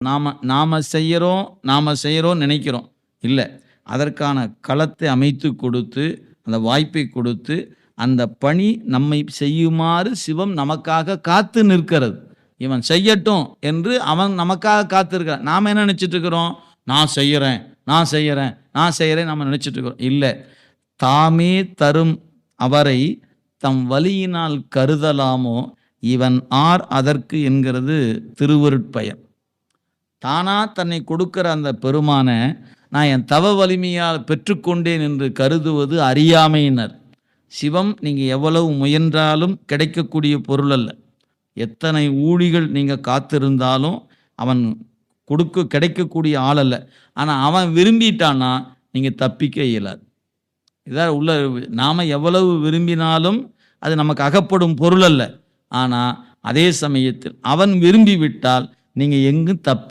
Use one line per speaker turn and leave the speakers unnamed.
நாம் நாம செய்கிறோம் நாம் செய்கிறோம் நினைக்கிறோம். இல்லை. அதற்கான களத்தை அமைத்து கொடுத்து அந்த வாய்ப்பை கொடுத்து அந்த பணி நம்மை செய்யுமாறு சிவம் நமக்காக காத்து நிற்கிறது. இவன் செய்யட்டும் என்று அவன் நமக்காக காத்திருக்கிறான். நாம் என்ன நினச்சிட்டு இருக்கிறோம் நான் செய்கிறேன் நான் செய்கிறேன் நான் செய்கிறேன் நம்ம நினச்சிட்டு இருக்கிறோம் இல்லை. தாமே தரும் அவரை தம் வலியினால் கருதலாமோ இவன் ஆர் அதற்கு என்கிறது திருவருட்பயன். தானா தன்னை கொடுக்கிற அந்த பெருமானை நான் என் தவ வலிமையால் பெற்றுக்கொண்டேன் என்று கருதுவது அறியாமையினர். சிவம் நீங்கள் எவ்வளவு முயன்றாலும் கிடைக்கக்கூடிய பொருள் அல்ல. எத்தனை ஊழிகள் நீங்கள் காத்திருந்தாலும் அவன் கொடுக்க கிடைக்கக்கூடிய ஆள் அல்ல. ஆனால் அவன் விரும்பிட்டான்னா நீங்கள் தப்பிக்க இயலாது. இதாக உள்ள நாம் எவ்வளவு விரும்பினாலும் அது நமக்கு அகப்படும் பொருள் அல்ல. ஆனால் அதே சமயத்தில் அவன் விரும்பி விட்டால் நீங்கள் எங்கும் தப்பி